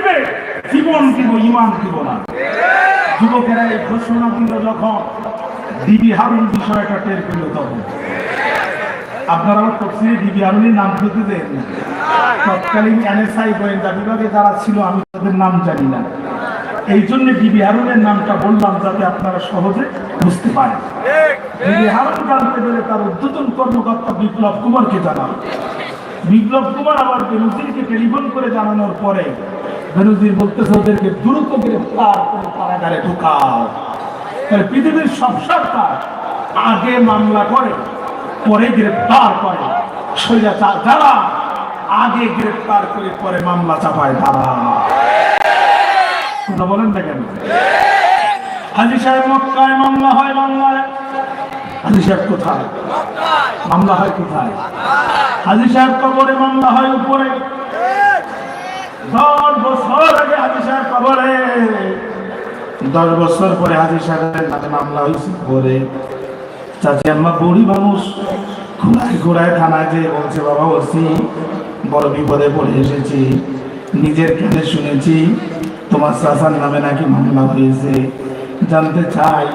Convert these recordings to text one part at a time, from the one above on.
দিবে, জীবন দিব ইমান দিব না। যুবকেরা এই ঘোষণা দিল যখন দিবি হারুন বিষয়টা টের পেল তখন। তফসিলে নাম দেন তৎকালীন এনএসআই গোয়েন্দা বিভাগে যারা ছিল, আমি তাদের নাম জানি না। এই জন্য ডিবি হারুনের নামটা বললাম যাতে আপনারা সহজে বুঝতে পারেন। ডিবি হারুন জানতে পেরে তার কর্মকর্তা বিপ্লব কুমারকে জানান বিপ্লব কুমার আবার বেনজিরকে টেলিফোন করে জানানোর পরে বেনজির বলতেছে ওদেরকে দ্রুত গ্রেফতার করে কারাগারে ঢুকাও। পৃথিবীর সব সরকার আগে মামলা করে, পরে গ্রেফতার করে। স্বৈরাচার যারা আগে গ্রেফতার করে, পরে মামলা চাপায় তারা। বলেন না কেন? হাজি সাহেব মক্কায় মামলা হয় বাংলায়। হাজি সাহেব কোথায়? মামলা হয় কোথায়? হাজি সাহেব কবরে মামলা হয় উপরে। দশ বছর আগে হাজি সাহেব কবরে, দশ বছর পরে হাজি সাহেবের নামে মামলা হয়েছে পরে চাচি আম্মা বুড়ি মানুষ, ঘোড়ায় ঘোড়ায় থানায় যে বলছে, বাবা, ওসি, বড় বিপদে পড়ে এসেছি, নিজের কানে শুনেছি, তোমার চাচার নামে নাকি মামলা হয়েছে, জানতে চাই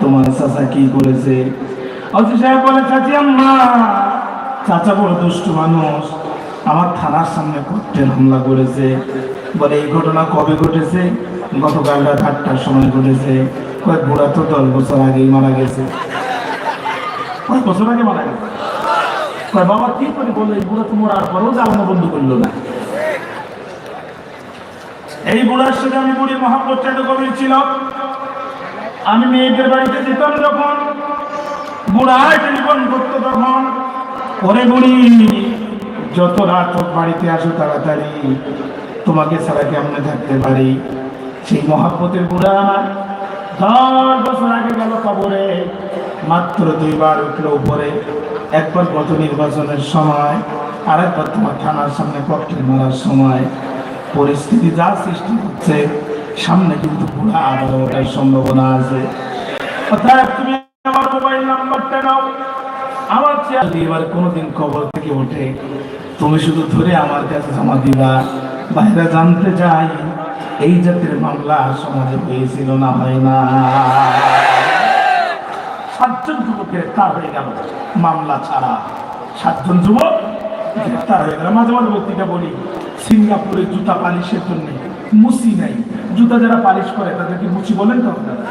তোমার চাচা কি করেছে। অজি সাহেব বলে, চাচি আম্মা, চাচা বড় দুষ্টু মানুষ, আমার থানার সামনে ককটেল হামলা করেছে। বলে এই ঘটনা কবে ঘটেছে? গতকাল রাত আটটার সময় ঘটেছে। কয়েক বুড়া তো দশ বছর আগেই মারা গেছে। কয়েক বছর আগে মারা গেছে। বাবা, কি করে বলল এই বুড়া তো মরার পরেও জ্বালানো বন্ধ করল না। এই বুড়ার সাথে আমি মহাব্বত চাইতে গভীর ছিল আমি মেয়েদের বাড়িতে যেতাম যখন। বুড়ায় টেলিফোন করতো তখন। ওরে বুড়ি, যত রাত বাড়িতে আসো তাড়াতাড়ি। তোমাকে ছাড়া কেমনে থাকতে পারি? সেই মহাব্বতের বুড়া আমার। দশ বছর আগে গেল কবরে, মাত্র দুইবার উঠল উপরে। একবার গত নির্বাচনের সময় আর একবার তোমার থানার সামনে ককটেল মারার সময়। পরিস্থিতি যা সৃষ্টি হচ্ছে, সামনে কিন্তু পুরো আবার ওঠার সম্ভাবনা আছে। তুমি আমার মোবাইল নাম্বারটা নাও। আমার চেয়ে যদি এবার কোনোদিন কবর থেকে ওঠে, তুমি শুধু ধরে আমার কাছে জমা দিবা। বাইরে জানতে চাই, এই জাতের মামলা সমাজে হয়েছিল না হয় না? সাতজন যুবক গ্রেফতার হয়ে গেল। মামলা ছাড়া সাতজন যুবক গ্রেফতার হয়ে গেল। মাঝে মাঝে বক্তৃতা বলি, সিঙ্গাপুরে জুতা পালিশের জন্য মুসি নাই। জুতা যারা পালিশ করে, তাদেরকে মুচি বলেন তো? আপনারা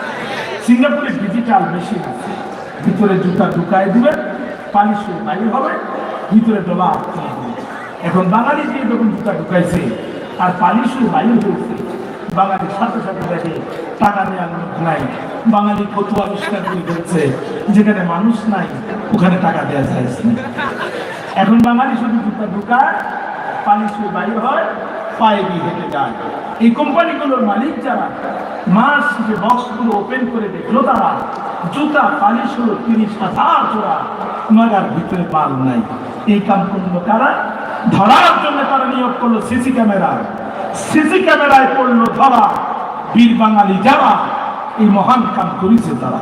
সিঙ্গাপুরে ডিজিটাল মেশিন আছে। ভিতরে জুতা ঢুকায় দিবে, পালিশ বাইরে হবে, ভিতরে ডলা। এখন বাঙালি দিয়ে যখন জুতা ঢুকাইছে আর পালিশ বাইরে হয়েছে। বাঙালির সাথে সাথে দেখে টাকা নেওয়ার লোক নাই। বাঙালি কত আবিষ্কার করে ফেলছে। যেখানে মানুষ নাই, ওখানে টাকা দেওয়া যায় এখন বাঙালি শুধু জুতা ঢুকায় পালিশ বাইরে হয়, পায়ে দিয়ে হেঁটে যায়। এই কোম্পানিগুলোর মালিক যারা, মাস যে বক্সগুলো ওপেন করে দেখল তারা, জুতা পালিশ হলো তিরিশ হাজার জোড়া নগার ভিতরে পাল নাই। এই কাম করল কারা? ধরার জন্য তারা নিয়োগ করল সিসি ক্যামেরা সিসি ক্যামেরায় পড়ল ধরা। বীর বাঙালি যারা, এই মহান কাম করেছে তারা।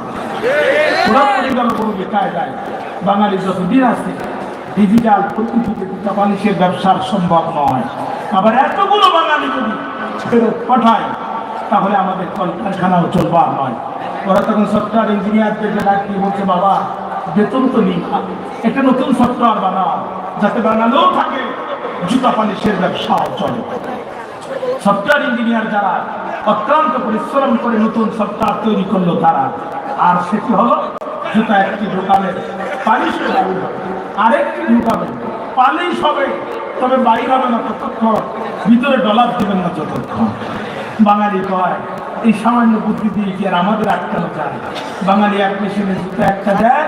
ওরা পড়ে গেল কায়দায় বাঙালি আছে ডিজিটাল প্রতিযোগিতা ব্যবসার সম্ভব নয়। আবার এতগুলো বাঙালি যদি ফেরত পাঠায়, তাহলে আমাদের কলকারখানাও চলবার নয়। ওরা তখন সফটওয়্যার ইঞ্জিনিয়ারদেরকে ডাকিয়ে বলছে, বাবা, বেতন তো নেই একটা নতুন সফটওয়্যার বানাও। যাতে বানালেও থাকে জুতা পালিশের ব্যবসাও চলে। সফটওয়্যার ইঞ্জিনিয়ার যারা অত্যন্ত পরিশ্রম করে নতুন সফটওয়্যার তৈরি করল তারা। আর সেটি হলো জুতা একটি ঢোকাবেন পালিশ আরেকটি ঢুকাবেন পালিশ হবে। তবে বাইর হবে না ততক্ষণ ভিতরে ডলার দেবেন না যতক্ষণ। বাঙালি কয়, এই সামান্য বুদ্ধি দিয়ে কি আর আমাদের আটকানো যায়? বাঙালি এক মেশিনে জুতা একটা দেয়,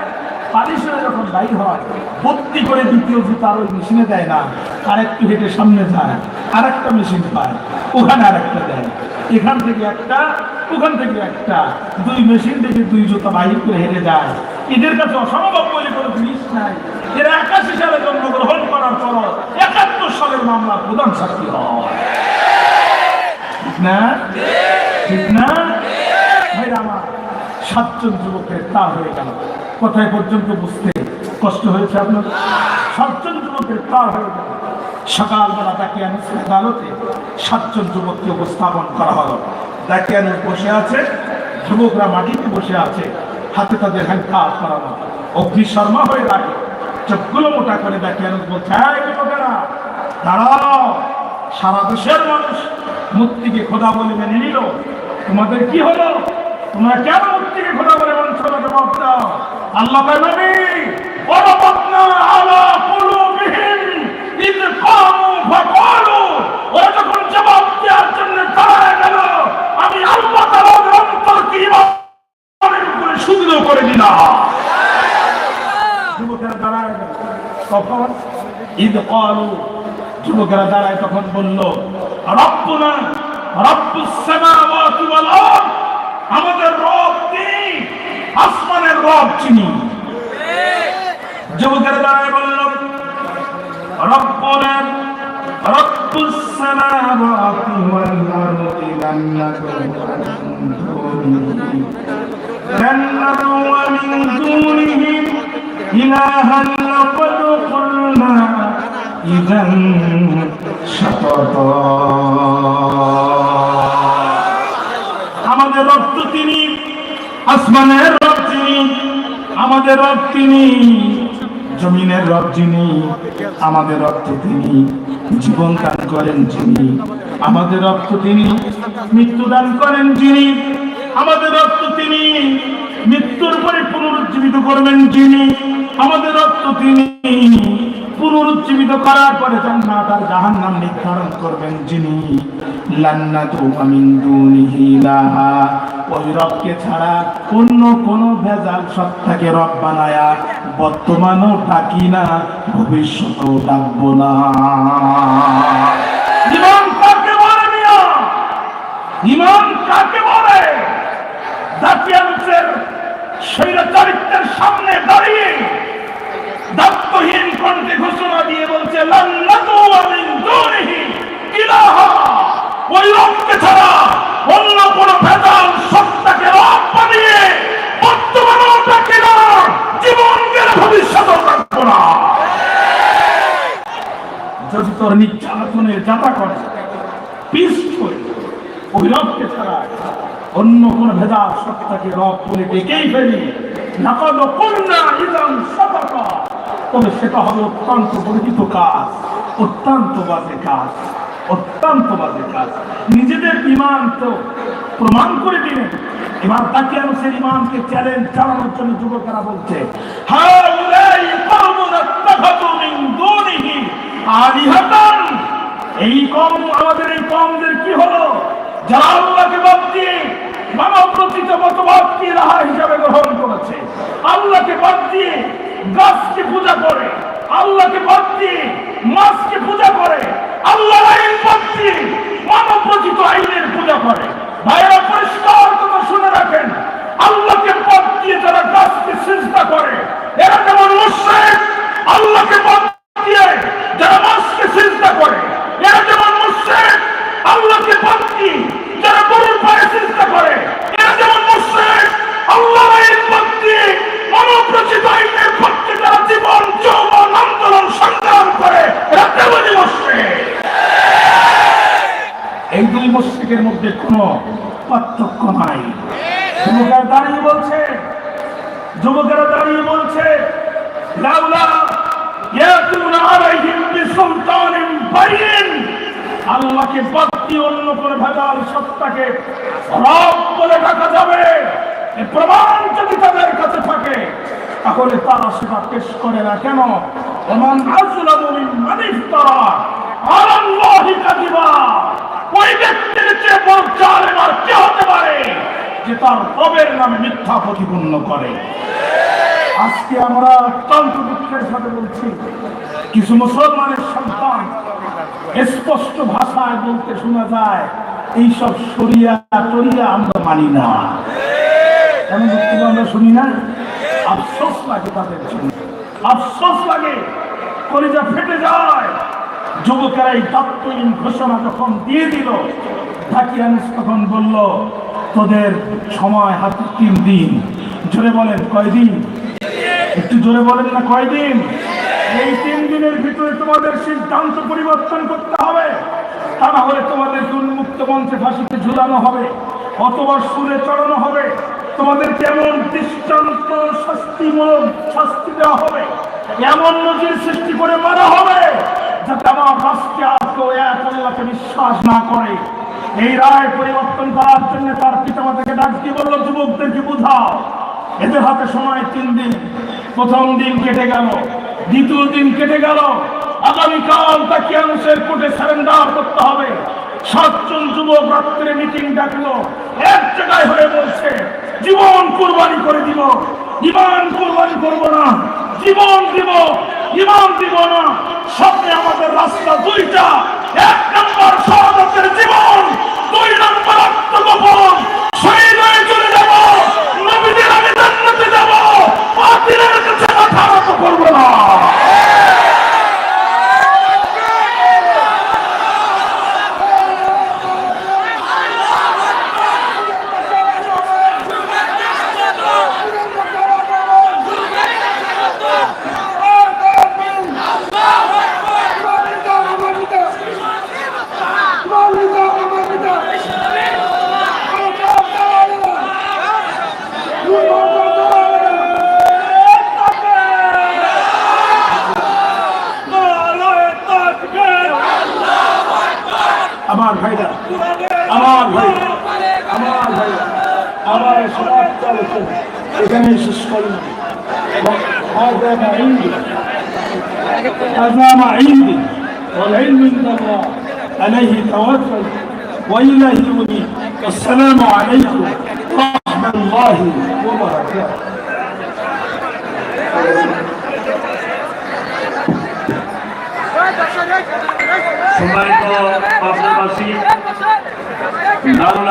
পালিশ যখন বাইর হয়, ভর্তি করে দ্বিতীয় জুতা আর ওই মেশিনে দেয় না। আর একটু হেঁটে সামনে যায় আর একটা মেশিন পায়, ওখানে আর একটা দেয়। এখান থেকে একটা, ওখান থেকে একটা। দুই মেশিন থেকে দুই জুতা বাইর করে হেঁটে যায়। এদের কাছে অসম্ভব বলে কোনো জিনিস নাই। এরা একাশি সালে জন্মগ্রহণ করার পর একাত্তর সালের মামলা প্রধান সাক্ষী হয়। না? ঠিক না? আমার, সাতজন যুবকের তা হয়ে গেল। কোথায় পর্যন্ত বুঝতে কষ্ট হয়েছে আপনার সাতজন যুবকের তা হয়ে গেল। সকালবেলা দাকিয়ানুস আদালতে সাতজন যুবককে উপস্থাপন করা হলো। দাকিয়ানুস বসে আছে, যুবকরা মাটিতে বসে আছে, হাতে তাদের কাজ করানো অগ্নিশর্মা হয়ে রাখে চোখগুলো মোটা করে দাকিয়ানুস বলছে, "এই যুবকেরা, দাঁড়াও। সারা দেশের মানুষ মূর্তিকে খোদা বলে মেনে নিল। তোমাদের কি হলো? তোমরা কেন মূর্তিকে খোদা বলে দাও। আল্লাহ তাই নবী ওয়ারাবাতনা আলা কুলুবিহিম ইদ কামু ফাকালু ওরা যখন জবাব দেওয়ার জন্য দাঁড়ায় গেল আমি আল্লাহ তাআলা ওদের অন্তরকে ইমানের উপরে শুদ্ধ করে দিলাম যুবকেরা দাঁড়ায় গেল তখন ঈদ কালু যুবকেরা দাঁড়ায় তখন বলল রব্বুনা রব্বুস সামাওয়াতি ওয়াল আরদ আমাদের রব তিনি আসমানের রব চিনি যুবকেরা দাঁড়ায় বলল রব্বুনা রব্বুস সামাওয়াতি ওয়াল আরদি লাম নাকুন لن ندعو من دونه إلها لقد قلنا إذا شططا আমাদের রক্ত তিনি আসমানের রব যিনি আমাদের রব তিনি জমিনের রব যিনি আমাদের রক্ত তিনি জীবন দান করেন যিনি আমাদের রক্ত তিনি মৃত্যু দান করেন যিনি আমাদের রক্ত তিনি মৃত্যুর পরে পুনরুজ্জীবিত করবেন যিনি আমাদের রক্ত তিনি পুনরুজ্জীবিত করার পরে জান্নাত আর জাহান্নাম নির্ধারণ করবেন। যিনি লান্নাতু মিন দুনিহি ইলাহা, ওই রবকে ছাড়া অন্য কোন ভেজাল সত্তাকে রব বানায়া বর্তমানও ডাকি না, ভবিষ্যতেও ডাকবো না। ইমান কাকে বলে মিয়া? ইমান কাকে বলে? জাতীয়াংশের স্বৈরাচারিত্বের সামনে দাঁড়িয়ে দায়িত্বহীন কণ্ঠে ঘোষণা দিয়ে বলছে লান্নাতু মিন দুনিহি ইলাহা ওই রবকে ছাড়া অন্য কোন ভেজাল সত্তাকে রব বানিয়ে বর্তমানেও ডাকে না জীবন গেলে ভবিষ্যতেও ডাকবো না তোর নির্যাতনের যাতা করে ওই রবকে ছাড়া অন্য কোন ভেদা সত্তাকে রব বলে ডেকেই ফেলি। কন্যা তবে সেটা হবে অত্যন্ত বর্ধিত কাজ, অত্যন্ত বাজে কাজ, অত্যন্ত বাজে কাজ। নিজেদের ইমান তো প্রমাণ করে দিলেন। এবার তাকে ইমানকে চ্যালেঞ্জ চালানোর জন্য যুবকেরা বলছে, হাউলাই কওমুন আত্তাখাযু মিন দুনিহি আলিহাতান এই কম আমাদের এই কমদের কি হলো যারা আল্লাহকে বাদ দিয়ে মানব রচিত মতবাদকে হিসাবে গ্রহণ করেছে। আল্লাহকে বাদ দিয়ে গাছকে পূজা করে, আল্লাহকে বাদ দিয়ে মাছকে পূজা করে, আল্লাহর আইন বাদ দিয়ে মানব রচিত আইনের পূজা করে ভাইয়েরা পরিষ্কার কথা শুনে রাখেন আল্লাহকে বাদ দিয়ে যারা গাছকে চেষ্টা করে এরা যেমন মুশরিক আল্লাহকে বাদ দিয়ে যারা মাছকে চিন্তা করে এরা যেমন মুশরিক আল্লাহকে বাদ দিয়ে যারা গরুর পায়ে চিন্তা করে এরা যেমন মুশরিক আল্লাহর আইন বাদ দিয়ে মানব রচিত আইনের পক্ষে যারা জীবন যৌবন আন্দোলন সংগ্রাম করে এরা তেমনই মুশরিক এই দুই মুশরিকের মধ্যে কোনো পার্থক্য নাই। যুবকেরা দাঁড়িয়ে বলছে, যুবকেরা দাঁড়িয়ে বলছে, লাউলা আল্লাহকে বাদ দিয়ে অন্য কোন ভেদাল সত্তাকে রব বলে ডাকা যাবে। প্রমাণ যদি তাদের কাছে থাকে, তাহলে তারা সেটা পেশ করে না কেন? ওমান আজলামু মিম্মান ইফতারা আলাল্লাহি কাযিবা। হতে পারে যে তার রবের নামে মিথ্যা প্রতিপন্ন করে? আজকে আমরা অত্যন্ত দুঃখের সাথে বলছি, কিছু মুসলমানের সন্তান স্পষ্ট ভাষায় বলতে শোনা যায়, এইসব সরিয়া টরিয়া আমরা মানি না। এমন আমরা শুনি না? আফসোস লাগে তাদের আফসোস লাগে, কলিজা ফেটে যায়। যুবকেরা এই তাত্ত্বহীন ঘোষণা যখন দিয়ে দিল থাকিয়ানিস তখন বলল, তোদের সময় হাতে তিন দিন। জোরে বলেন, কয়দিন? একটু জোরে বলেন না, কয়দিন? এই তিন দিনের ভিতরে তোমাদের সিদ্ধান্ত পরিবর্তন করতে হবে। তা না হলে তোমাদেরকে উন্মুক্ত মঞ্চে ফাঁসিতে ঝুলানো হবে, অথবা সুরে চড়ানো হবে। তোমাদের কেমন দৃষ্টান্ত, শাস্তিমূলক শাস্তি দেওয়া হবে? এমন নজির সৃষ্টি করে মারা হবে? আমার রাষ্ট্রে আর এক আল্লাহকে বিশ্বাস না করে। এই রায় পরিবর্তন করার জন্য তার পিতামাতাকে ডাক দিয়ে বলল, যুবকদেরকে বুঝাও। এদের হাতে সময় তিন দিন। প্রথম দিন কেটে গেল। দ্বিতীয় দিন কেটে গেল। আগামীকাল তাকে মানুষের কোর্টে সারেন্ডার করতে হবে। সাতজন যুবক রাত্রে মিটিং ডাকলো। এক জায়গায় হয়ে বলছে, জীবন কোরবানি করে দিব। ইমান কোরবানি করব না। জীবন দিব। ইমান দিব না সামনে আমাদের রাস্তা দুইটা। এক নম্বর সহজের জীবন, দুই নম্বর আত্মগোপন। শহীদ হয়ে চলে এখানে শেষ করি هذا ما عندي هذا ما عندي والعلم عند الله عليه توكل وإليه أنيب السلام عليكم ورحمة الله وبركاته সম্মানিত পার্শ্ববাসী দারুল